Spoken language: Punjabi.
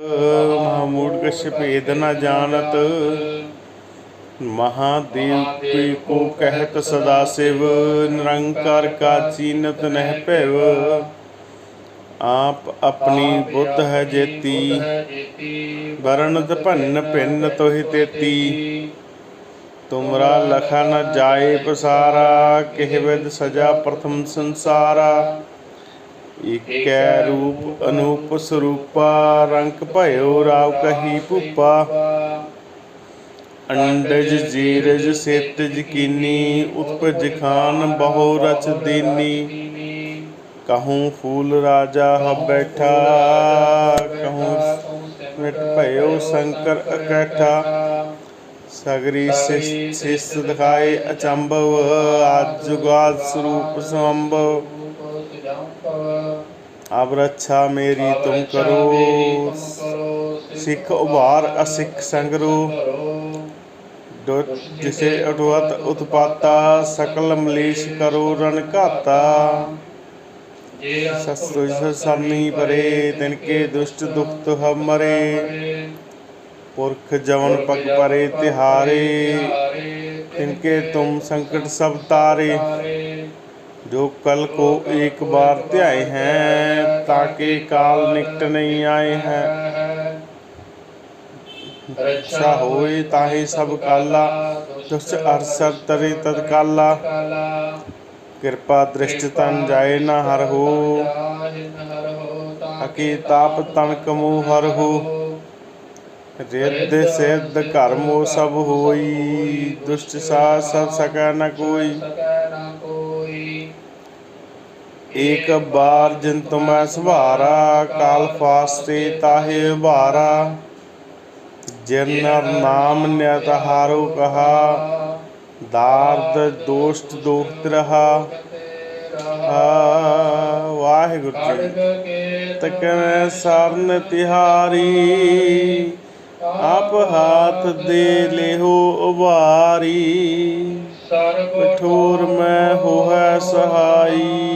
ਮਹਾਮੂੜ ਕਛ ਭੇਦ ਨ ਜਾਣਤ। ਮਹਾਦੇਵ ਕੀ ਕੋ ਕਹਿਤ ਸਦਾ ਸਿਵ, ਨਿਰੰਕਾਰ ਕਾ ਚੀਨਤ ਨਹਿ ਭੈਵ। ਆਪ ਆਪਣੀ ਬੁੱਧ ਹੈ ਜੇਤੀ, ਵਰਣਤ ਭੰਨ ਭਿੰਨ ਤੋਹਿ ਤੇਤੀ। ਤੁਮਰਾ ਲਖਾ ਨ ਜਾਏ ਪਸਾਰਾ, ਕਿਹ ਵਿਦ ਸਜਾ ਪ੍ਰਥਮ ਸੰਸਾਰਾ। ਇਕੈ ਰੂਪ ਅਨੂਪ ਸਰੂਪਾ, ਰੰਗ ਭਇਓ ਰਾਵ ਕਹੀ ਭੂਪਾ। ਅੰਡਜ ਜੀਰਜ ਸਿਤ ਕੀਨੀ, ਉਤਪਜ ਖਾਨ ਬਹੁ ਰਚ ਦੀਨੀ। ਕਹੂੰ ਫੂਲ ਰਾਜਾ ਹ ਬੈਠਾ, ਕਹੂੰ ਮਿਟ ਭਇਓ ਸ਼ੰਕਰ ਇਕੱਠਾ ਸਗਰੀ ਸਿਸ ਦਿਖਾਏ ਅਚੰਭਵ ਆਦ ਜੁਗਾਦ ਸਰੂਪ ਸੰਭਵ। ਅਬ ਰੱਛਾ ਮੇਰੀ ਤੁਮ ਕਰੋ ਸਿੱਖ ਉਭਾਰ ਅਸਿੱਖ ਸੰਗਰੂ। ਜਿਸੇ ਅਟਵਤ ਉਤਪਾਤਾ ਸਕਲ ਮਲੇਸ਼ ਕਰੋ ਰਨ ਘਾਤਾ। ਸਸੁ ਸਰਨੀ ਪਰੇ ਤਿਨ ਕੇ ਦੁਸ਼ਟ ਦੁਖਤ ਹਮਰੇ ਪੁਰਖ ਜਵਨ ਪਗ ਪਰੇ ਤਿਹਾਰੇ ਤਿਨ ਕੇ ਤੁਮ ਸੰਕਟ ਸਭ ਤਾਰੇ। ਜੋ ਕਲ ਕੋ ਇੱਕ ਬਾਰ ਧਿਆਏ ਹੈ ਤਾਕੇ ਕਾਲ ਨਿਕਟ ਨਹੀਂ ਆਏ ਹੈ। ਰੱਛਾ ਹੋਏ ਤਾਹੇ ਸਭ ਕਾਲਾ ਦੁਸ਼ ਅਰਸਰ ਤਰੇ ਤਦ ਕਾਲਾ। ਕਿਰਪਾ ਦ੍ਰਿਸ਼ਟ ਤਨ ਜਾਏ ਨਾ ਹਰ ਹੋ, ਅਕੀ ਤਾਪ ਤਨ ਕਮੂ ਹਰ ਹੋ। ਰਿੱਧ ਸਿੱਧ ਕਰਮੋ ਸਭ ਹੋਈ, ਦੁਸ਼ਟ ਸਾ ਸਭ ਸਕੈ ਨ ਕੋਈ। ਏਕ ਬਾਰ ਜਿਨ ਤੁਮੈ ਸਵਾਰਾ ਕਾਲ ਫਾਸਤੇ ਤਾਹੇ ਭਾਰਾ ਜਿਨ ਨਰ ਨਾਮ ਨਿਤ ਹਾਰੋ ਕਹਾ ਦਾਰਦ ਦੋਸ਼ਟ ਦੋਖਤ ਰਹਾ। ਵਾਹਿਗੁਰੂ ਜੀ। ਤਕਨ ਸਰਨ ਤਿਹਾਰੀ ਆਪ ਹਾਥ ਦੇ ਲਿਹੋ ਉਬਾਰੀ ਕਠੋਰ ਮੈਂ ਹੋਇ ਸਹਾਈ।